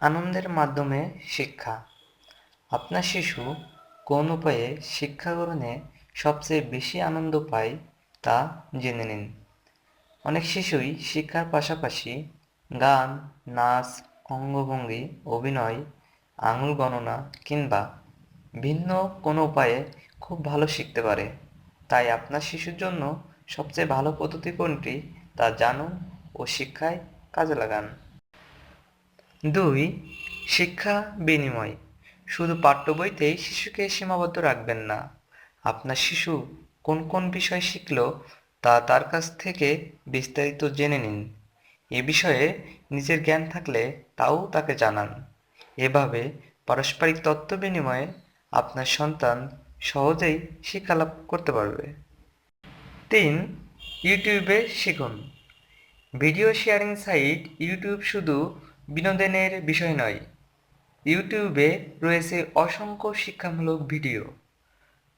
আনন্দের মাধ্যমে শিক্ষা। আপনার শিশু কোন উপায়ে শিক্ষা গ্রহণে সবচেয়ে বেশি আনন্দ পায় তা জেনে নিন। অনেক শিশুই শিক্ষার পাশাপাশি গান, নাচ, অঙ্গভঙ্গি, অভিনয়, আঙুল গণনা কিংবা ভিন্ন কোনো উপায়ে খুব ভালো শিখতে পারে। তাই আপনার শিশুর জন্য সবচেয়ে ভালো পদ্ধতি কোনটি তা জানুন ও শিক্ষায় কাজে লাগান। দুই, শিক্ষা বিনিময়। শুধু পাঠ্য বইতেই শিশুকে সীমাবদ্ধ রাখবেন না। আপনার শিশু কোন কোন বিষয় শিখল, তা তার কাছ থেকে বিস্তারিত জেনে নিন। এ বিষয়ে নিজের জ্ঞান থাকলে তাও তাকে জানান। এভাবে পারস্পরিক তথ্য বিনিময়ে আপনার সন্তান সহজেই শিক্ষালাভ করতে পারবে। তিন, ইউটিউবে শিখুন। ভিডিও শেয়ারিং সাইট ইউটিউব শুধু বিনোদনের বিষয় নয়। ইউটিউবে রয়েছে অসংখ্য শিক্ষামূলক ভিডিও।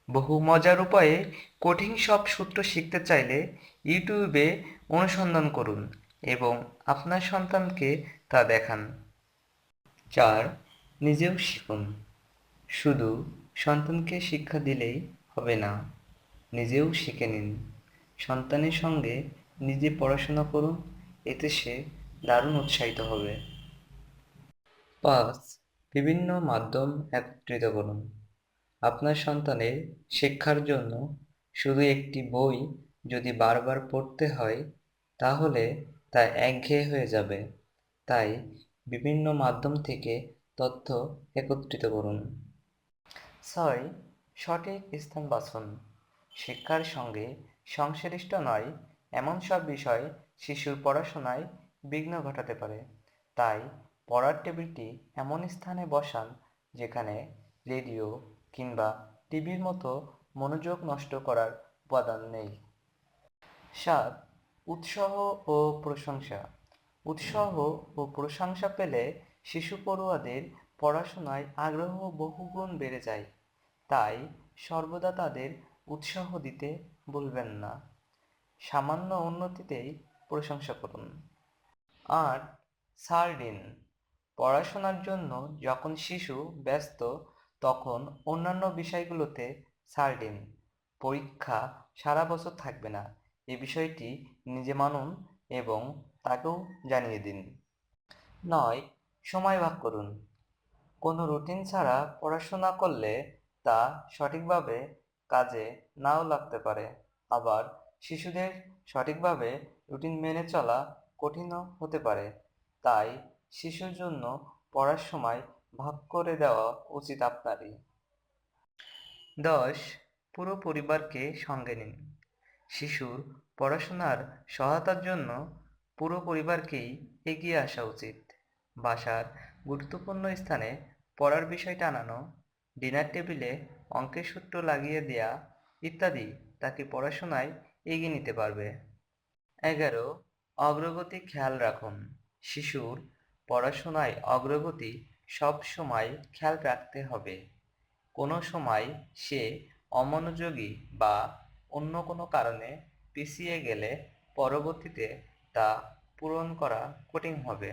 বহু মজার উপায়ে কঠিন সব সূত্র শিখতে চাইলে ইউটিউবে অনুসন্ধান করুন এবং আপনার সন্তানকে তা দেখান। চার, নিজেও শিখুন। শুধু সন্তানকে শিক্ষা দিলেই হবে না, নিজেও শিখে নিন। সন্তানের সঙ্গে নিজে পড়াশোনা করুন, এতে সে দারুণ উৎসাহিত হবে। পাঁচ বিভিন্ন মাধ্যম একত্রিত করুন। আপনার সন্তানের শিক্ষার জন্য শুধু একটি বই যদি বারবার পড়তে হয়, তাহলে তা একঘেয়ে হয়ে যাবে। তাই বিভিন্ন মাধ্যম থেকে তথ্য একত্রিত করুন। ছয়, সঠিক স্থান বাছুন। শিক্ষার সঙ্গে সংশ্লিষ্ট নয়, এমন সব বিষয় শিশুর পড়াশোনায় বিঘ্ন ঘটাতে পারে। তাই পড়ার টেবিলটি এমন স্থানে বসান যেখানে রেডিও কিংবা টিভির মতো মনোযোগ নষ্ট করার উপাদান নেই। সাত, উৎসাহ ও প্রশংসা। উৎসাহ ও প্রশংসা পেলে শিশু পড়ুয়াদের পড়াশোনায় আগ্রহ বহুগুণ বেড়ে যায়। তাই সর্বদা তাদের উৎসাহ দিতে ভুলবেন না। সামান্য উন্নতিতেই প্রশংসা করুন। আর দিন পড়াশোনার জন্য যখন শিশু ব্যস্ত, তখন অন্যান্য বিষয়গুলোতে ছাড় দিন। পরীক্ষা সারা বছর থাকবে না। এ বিষয়টি নিজে মানুন এবং তাকেও জানিয়ে দিন। নয়, সময় ভাগ করুন। কোনো রুটিন ছাড়া পড়াশোনা করলে তা সঠিকভাবে কাজে নাও লাগতে পারে। আবার শিশুদের সঠিকভাবে রুটিন মেনে চলা কঠিনও হতে পারে। তাই শিশুর জন্য পড়ার সময় ভাগ করে দেওয়া উচিত আপনারই। দশ, পুরো পরিবারকে সঙ্গে নিন। শিশুর পড়াশোনার সহায়তার জন্য পুরো পরিবারকেই এগিয়ে আসা উচিত। বাসার গুরুত্বপূর্ণ স্থানে পড়ার বিষয় টানানো, ডিনার টেবিলে অঙ্কের সূত্র লাগিয়ে দেয়া ইত্যাদি তাকে পড়াশোনায় এগিয়ে নিতে পারবে। এগারো, অগ্রগতি খেয়াল রাখুন। শিশুর পড়াশোনায় অগ্রগতি সব সময় খেয়াল রাখতে হবে। কোনো সময় সে অমনোযোগী বা অন্য কোনো কারণে পিছিয়ে গেলে পরবর্তীতে তা পূরণ করা কঠিন হবে।